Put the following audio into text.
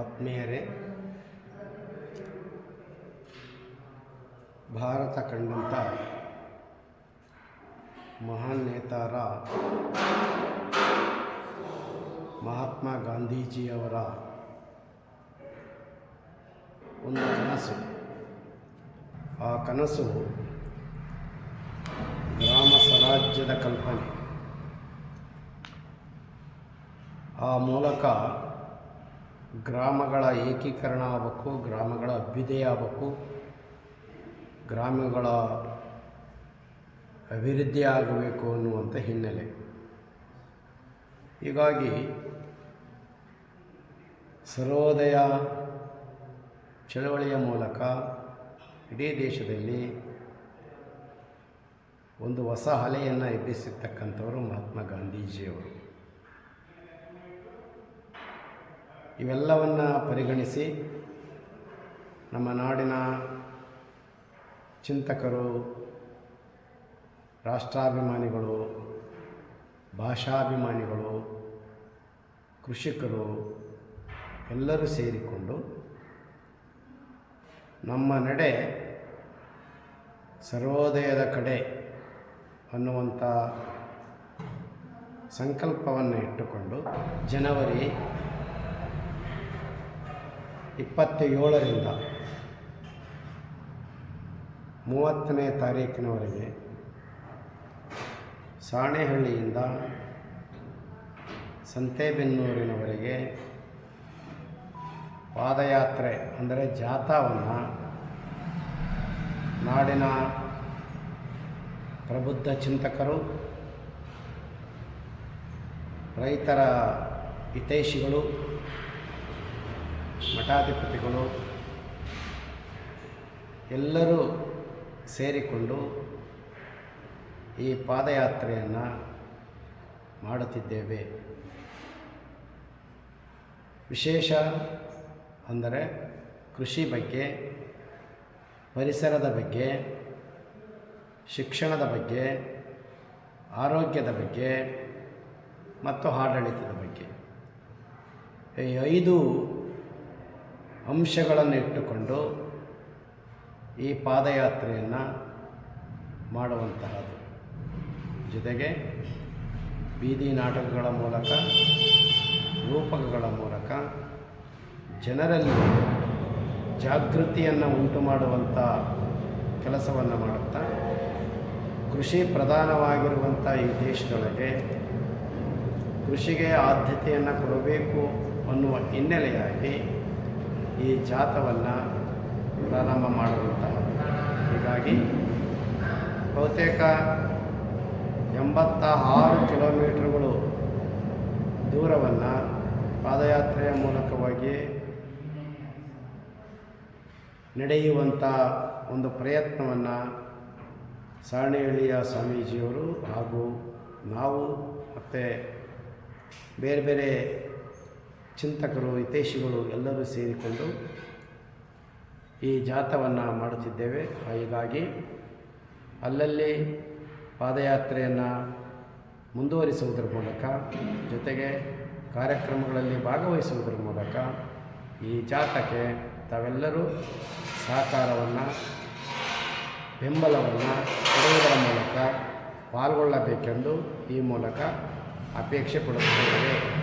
ಆತ್ಮೀಯರೇ, ಭಾರತ ಕಂಡಂಥ ಮಹಾನ್ ನೇತಾರ ಮಹಾತ್ಮ ಗಾಂಧೀಜಿಯವರ ಒಂದು ಕನಸು. ಆ ಕನಸು ಗ್ರಾಮ ಸ್ವರಾಜ್ಯದ ಕಲ್ಪನೆ. ಆ ಮೂಲಕ ಗ್ರಾಮಗಳ ಏಕೀಕರಣ ಆಗಬೇಕು, ಗ್ರಾಮಗಳ ಅಭ್ಯುದಯ ಆಗಬೇಕು, ಗ್ರಾಮಗಳ ಅಭಿವೃದ್ಧಿ ಆಗಬೇಕು ಅನ್ನುವಂಥ ಹಿನ್ನೆಲೆ. ಹೀಗಾಗಿ ಸರ್ವೋದಯ ಚಳವಳಿಯ ಮೂಲಕ ಇಡೀ ದೇಶದಲ್ಲಿ ಒಂದು ಹೊಸ ಅಲೆಯನ್ನು ಎಬ್ಬಿಸಿರ್ತಕ್ಕಂಥವರು ಮಹಾತ್ಮ ಗಾಂಧೀಜಿಯವರು. ಇವೆಲ್ಲವನ್ನು ಪರಿಗಣಿಸಿ ನಮ್ಮ ನಾಡಿನ ಚಿಂತಕರು, ರಾಷ್ಟ್ರಾಭಿಮಾನಿಗಳು, ಭಾಷಾಭಿಮಾನಿಗಳು, ಕೃಷಿಕರು ಎಲ್ಲರೂ ಸೇರಿಕೊಂಡು ನಮ್ಮ ನಡೆ ಸರ್ವೋದಯದ ಕಡೆ ಅನ್ನುವಂಥ ಸಂಕಲ್ಪವನ್ನು ಇಟ್ಟುಕೊಂಡು ಜನವರಿ ಇಪ್ಪತ್ತ ಏಳರಿಂದ ಮೂವತ್ತನೇ ತಾರೀಕಿನವರೆಗೆ ಸಾಣೆಹಳ್ಳಿಯಿಂದ ಸಂತೇಬೆನ್ನೂರಿನವರೆಗೆ ಪಾದಯಾತ್ರೆ ಅಂದರೆ ಜಾಥಾವನ್ನು ನಾಡಿನ ಪ್ರಬುದ್ಧ ಚಿಂತಕರು ರೈತರ ಹಿತೈಷಿಗಳು ಮಠಾಧಿಪತಿಗಳು ಎಲ್ಲರೂ ಸೇರಿಕೊಂಡು ಈ ಪಾದಯಾತ್ರೆಯನ್ನು ಮಾಡುತ್ತಿದ್ದೇವೆ. ವಿಶೇಷ ಅಂದರೆ ಕೃಷಿ ಬಗ್ಗೆ, ಪರಿಸರದ ಬಗ್ಗೆ, ಶಿಕ್ಷಣದ ಬಗ್ಗೆ, ಆರೋಗ್ಯದ ಬಗ್ಗೆ ಮತ್ತು ಆಡಳಿತದ ಬಗ್ಗೆ. ಈ ಐದು ಅಂಶಗಳನ್ನು ಇಟ್ಟುಕೊಂಡು ಈ ಪಾದಯಾತ್ರೆಯನ್ನು ಮಾಡುವಂತಹದ್ದು. ಜೊತೆಗೆ ಬೀದಿ ನಾಟಕಗಳ ಮೂಲಕ, ರೂಪಕಗಳ ಮೂಲಕ ಜನರಲ್ಲಿ ಜಾಗೃತಿಯನ್ನು ಉಂಟು ಮಾಡುವಂಥ ಕೆಲಸವನ್ನು ಮಾಡುತ್ತಾ, ಕೃಷಿ ಪ್ರಧಾನವಾಗಿರುವಂಥ ಈ ದೇಶದೊಳಗೆ ಕೃಷಿಗೆ ಆದ್ಯತೆಯನ್ನು ಕೊಡಬೇಕು ಅನ್ನುವ ಹಿನ್ನೆಲೆಯಾಗಿ ಈ ಜಾತವನ್ನು ಪ್ರಾರಂಭ ಮಾಡುವಂತಹ. ಹೀಗಾಗಿ ಬಹುತೇಕ ಎಂಬತ್ತ ಆರು ಕಿಲೋಮೀಟ್ರ್ಗಳು ದೂರವನ್ನು ಪಾದಯಾತ್ರೆಯ ಮೂಲಕವಾಗಿ ನಡೆಯುವಂಥ ಒಂದು ಪ್ರಯತ್ನವನ್ನು ಸರಣಿಹಳ್ಳಿಯ ಸ್ವಾಮೀಜಿಯವರು ಹಾಗೂ ನಾವು ಮತ್ತು ಬೇರೆ ಬೇರೆ ಚಿಂತಕರು, ಹಿತೈಷಿಗಳು ಎಲ್ಲರೂ ಸೇರಿಕೊಂಡು ಈ ಜಾಥವನ್ನು ಮಾಡುತ್ತಿದ್ದೇವೆ. ಹೀಗಾಗಿ ಅಲ್ಲಲ್ಲಿ ಪಾದಯಾತ್ರೆಯನ್ನು ಮುಂದುವರಿಸುವುದರ ಮೂಲಕ, ಜೊತೆಗೆ ಕಾರ್ಯಕ್ರಮಗಳಲ್ಲಿ ಭಾಗವಹಿಸುವುದರ ಮೂಲಕ ಈ ಜಾತಕ್ಕೆ ತಾವೆಲ್ಲರೂ ಸಹಕಾರವನ್ನು, ಬೆಂಬಲವನ್ನು ಕೊಡುವುದರ ಮೂಲಕ ಪಾಲ್ಗೊಳ್ಳಬೇಕೆಂದು ಈ ಮೂಲಕ ಅಪೇಕ್ಷೆ ಪಡುತ್ತೇವೆ.